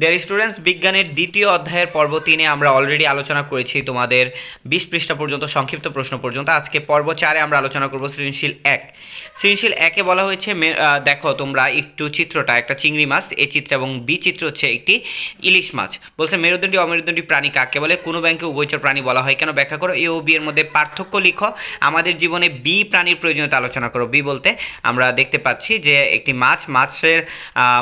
Dear students বিজ্ঞানের দ্বিতীয় অধ্যায়ের পর্ব তিনে আমরা অলরেডি আলোচনা করেছি তোমাদের বিশ পৃষ্ঠা পর্যন্ত, সংক্ষিপ্ত প্রশ্ন পর্যন্ত। আজকে পর্ব চারে আমরা আলোচনা করব সৃজনশীল এক। সৃজনশীল একে বলা হয়েছে দেখো তোমরা একটু চিত্রটা, একটা চিংড়ি মাছ এই চিত্র এবং বি চিত্র হচ্ছে একটি ইলিশ মাছ। বলছে, মেরুদণ্ডী, অমেরুদণ্ডী প্রাণী কাকে বলে? কোনো ব্যাংকে উভয়চর প্রাণী বলা হয় কেন? ব্যাখ্যা করো। এ ও বি এর মধ্যে পার্থক্য লিখো। আমাদের জীবনে বি প্রাণীর প্রয়োজনীয়তা আলোচনা করো। বি বলতে আমরা দেখতে পাচ্ছি যে একটি মাছ, মাছের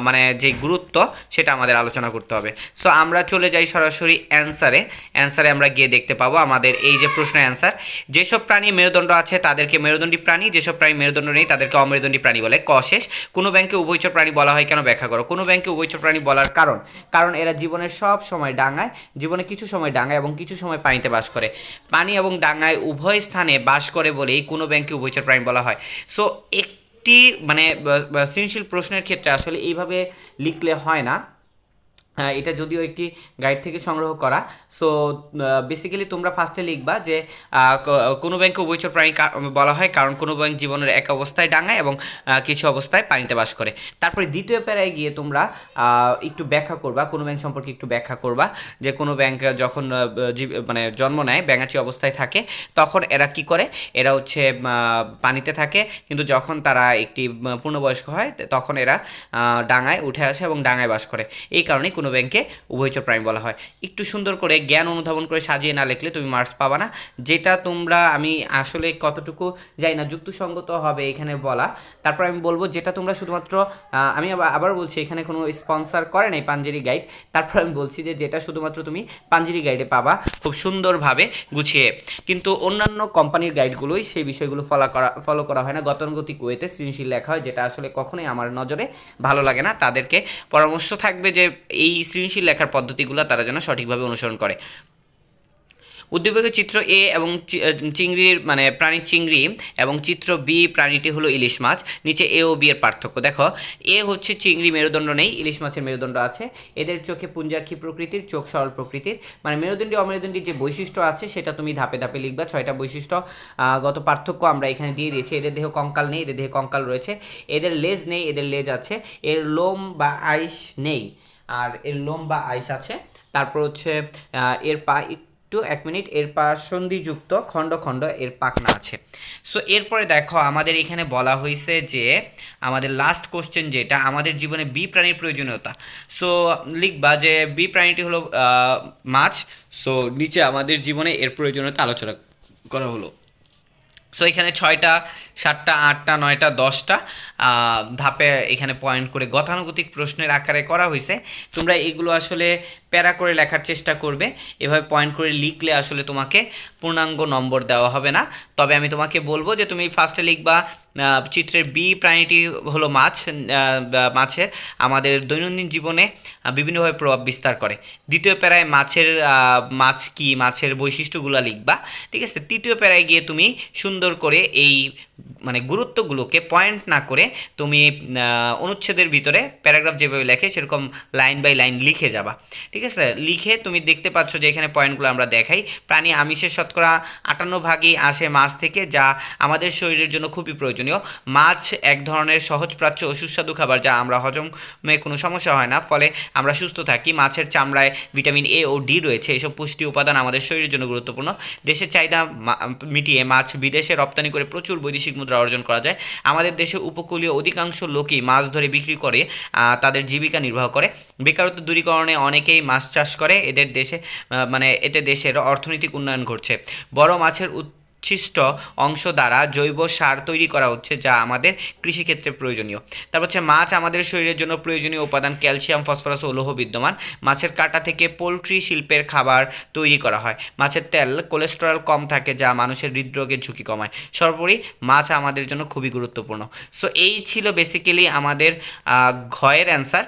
মানে যে গুরুত্ব, সেটা আমাদের আলোচনা করতে হবে। সো আমরা চলে যাই সরাসরি অ্যান্সারে অ্যান্সারে আমরা গিয়ে দেখতে পাবো আমাদের এই যে প্রশ্ন অ্যান্সার যেসব প্রাণী মেরুদণ্ড আছে, তাদেরকে মেরুদণ্ডী প্রাণী, যেসব প্রাণী মেরুদণ্ড নেই, তাদেরকে অমেরুদণ্ডী প্রাণী বলে। ক শেষ? কোনো ব্যাংকে উভয়চর প্রাণী বলা হয় কেন? ব্যাখ্যা করো। কোনো ব্যাংকে উভয়চর প্রাণী বলার কারণ? কারণ এরা জীবনের সব সময় ডাঙায়, জীবনে কিছু সময় ডাঙায় এবং কিছু সময় পানিতে বাস করে। পানি এবং ডাঙায় উভয় স্থানে বাস করে বলেই কোনো ব্যাংকে উভয়চর প্রাণী বলা হয়। সো একটি মানে সৃজনশীল প্রশ্নের ক্ষেত্রে আসলে এইভাবে লিখলে হয় না। এটা যদিও একটি গাইড থেকে সংগ্রহ করা। সো বেসিক্যালি তোমরা ফার্স্টে লিখবা যে কোনো ব্যাংকে উভয়চর প্রাণী বলা হয় কারণ কোনো ব্যাংক জীবনের এক অবস্থায় ডাঙায় এবং কিছু অবস্থায় পানিতে বাস করে। তারপরে দ্বিতীয় প্যারায় গিয়ে তোমরা একটু ব্যাখ্যা করবা, কোনো ব্যাংক সম্পর্কে একটু ব্যাখ্যা করবা যে কোনো ব্যাংক যখন মানে জন্ম নেয়, ব্যাঙাচি অবস্থায় থাকে, তখন এরা কি করে? এরা হচ্ছে পানিতে থাকে, কিন্তু যখন তারা একটি পূর্ণবয়স্ক হয় তখন এরা ডাঙায় উঠে আসে এবং ডাঙায় বাস করে। এই কারণেই কোনো ব্যাংকে উভয়চর প্রাণী বলা হয়। একটু সুন্দর করে জ্ঞান অনুধাবন করে সাজিয়ে না লিখলে তুমি মার্কস পাবা না। যেটা তোমরা, আমি আসলে কতটুকু যাই না, যুক্তিসঙ্গত হবে এখানে বলা। তারপর আমি বলব, যেটা তোমরা শুধুমাত্র আমি আবার আবার বলছি, এখানে কোনো স্পন্সর করে নাই পাঞ্জেরি গাইড তারপর আমি বলছি যে যেটা শুধুমাত্র তুমি পাঞ্জেরি গাইডে পাবা, খুব সুন্দরভাবে গুছিয়ে। কিন্তু অন্যান্য কোম্পানির গাইডগুলোই সেই বিষয়গুলো ফলো করা ফলো করা হয় না। গতানুগতিক ওয়েতে সৃজনশীল লেখা হয়, যেটা আসলে কখনোই আমার নজরে ভালো লাগে না। তাদেরকে পরামর্শ থাকবে যে এই সৃজনশীল লেখার পদ্ধতিগুলো তারা যেন সঠিকভাবে অনুসরণ করে। উদ্দীপকের চিত্র এ এবং চিংড়ির মানে প্রাণী চিংড়ি এবং চিত্র বি প্রাণীটি হলো ইলিশ মাছ। নিচে এ ও বি এর পার্থক্য। দেখো, এ হচ্ছে চিংড়ি মেরুদণ্ড নেই, ইলিশ মাছের মেরুদণ্ড আছে। এদের চোখে পুঞ্জাক্ষী প্রকৃতির, চোখ সরল প্রকৃতির। মানে মেরুদণ্ডী অমেরুদণ্ডী যে বৈশিষ্ট্য আছে, সেটা তুমি ধাপে ধাপে লিখবা। ছয়টা বৈশিষ্ট্য গত পার্থক্য আমরা এখানে দিয়ে দিয়েছি। এদের দেহ কঙ্কাল নেই, এদের দেহে কঙ্কাল রয়েছে। এদের লেজ নেই, এদের লেজ আছে। এর লোম বা আইস নেই। আর এর লোম বা আইস আছে। তারপর হচ্ছে এর পা একটু এক মিনিট, এর পা সন্ধিযুক্ত, খণ্ড খণ্ড এর পাখনা আছে। সো এরপরে দেখো, আমাদের এখানে বলা হয়েছে যে, আমাদের লাস্ট কোশ্চেন যেটা, আমাদের জীবনে বি প্রাণীর প্রয়োজনীয়তা। সো লিখবা যে, বি প্রাণীটি হলো মাছ। সো নিচে আমাদের জীবনে এর প্রয়োজনীয়তা আলোচনা করা হলো। সো এখানে ছয়টা সাতটা, আটটা, নয়টা, দশটা ধাপে এখানে পয়েন্ট করে গতানুগতিক প্রশ্নের আকারে করা হয়েছে তোমরা এগুলো আসলে প্যারা করে লেখার চেষ্টা করবে। এভাবে পয়েন্ট করে লিখলে আসলে তোমাকে পূর্ণাঙ্গ নম্বর দেওয়া হবে না। তবে আমি তোমাকে বলব যে তুমি ফার্স্টে লিখবা চিত্রের বি প্রাণীটি হলো মাছ মাছের। আমাদের দৈনন্দিন জীবনে বিভিন্নভাবে প্রভাব বিস্তার করে। দ্বিতীয় প্যারায় মাছের মাছ কি, মাছের বৈশিষ্ট্যগুলো লিখবা। ঠিক আছে? তৃতীয় প্যারায় গিয়ে তুমি সুন্দর করে এই মানে গুরুত্বগুলোকে পয়েন্ট না করে তুমি অনুচ্ছেদের ভিতরে প্যারাগ্রাফ যেভাবে লেখে সেরকম লাইন বাই লাইন লিখে যাবা। ঠিক আছে? লিখে তুমি দেখতে পাচ্ছ যে এখানে পয়েন্টগুলো আমরা দেখাই। প্রাণী আমিষের শতকরা আটান্ন ভাগই আসে মাছ থেকে, যা আমাদের শরীরের জন্য খুবই প্রয়োজনীয়। মাছ এক ধরনের সহজ প্রাচ্য ও সুস্বাদু খাবার, যা আমরা হজমে কোনো সমস্যা হয় না। ফলে আমরা সুস্থ থাকি। মাছের চামড়ায় ভিটামিন এ ও ডি রয়েছে। এসব পুষ্টি উপাদান আমাদের শরীরের জন্য গুরুত্বপূর্ণ। দেশের চাহিদা মিটিয়ে মাছ বিদেশে রপ্তানি করে প্রচুর বৈদেশিক মুদ্রা অর্জন করা যায়। আমাদের দেশে উপকূলীয় অধিকাংশ লোকই মাছ ধরে বিক্রি করে তাদের জীবিকা নির্বাহ করে। বেকারত্ব দূরীকরণে অনেকেই মাছ চাষ করে। এদের দেশে মানে এতে দেশের অর্থনৈতিক উন্নয়ন ঘটছে। বড় মাছের উচ্ছিষ্ট অংশ দ্বারা জৈব সার তৈরি করা হচ্ছে যা আমাদের কৃষিক্ষেত্রে প্রয়োজনীয়। তারপর হচ্ছে মাছ আমাদের শরীরের জন্য প্রয়োজনীয় উপাদান ক্যালসিয়াম, ফসফরাস ও লৌহ বিদ্যমান। মাছের কাঁটা থেকে পোলট্রি শিল্পের খাবার তৈরি করা হয়। মাছের তেল কোলেস্টেরল কম থাকে যা মানুষের হৃদরোগের ঝুঁকি কমায়। সর্বোপরি মাছ আমাদের জন্য খুবই গুরুত্বপূর্ণ। সো এই ছিল বেসিক্যালি আমাদের ঘয়ের অ্যান্সার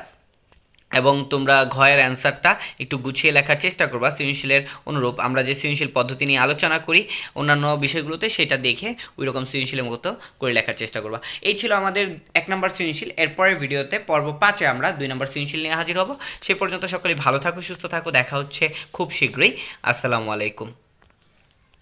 এবং তোমরা ঘয়ের অ্যান্সারটা একটু গুছিয়ে লেখার চেষ্টা করবা সৃজনশীলের অনুরূপ। আমরা যে সৃজনশীল পদ্ধতি নিয়ে আলোচনা করি, অন্যান্য বিষয়গুলোতে সেটা দেখে ওই রকম সৃজনশীলের মতো করে লেখার চেষ্টা করবা। এই ছিল আমাদের এক নম্বর সৃজনশীল। এরপরের ভিডিওতে পর্ব পাঁচে আমরা দুই নম্বর সৃজনশীল নিয়ে হাজির হব। সে পর্যন্ত সকলে ভালো থাকো, সুস্থ থাকো। দেখা হচ্ছে খুব শীঘ্রই। আসসালামু আলাইকুম।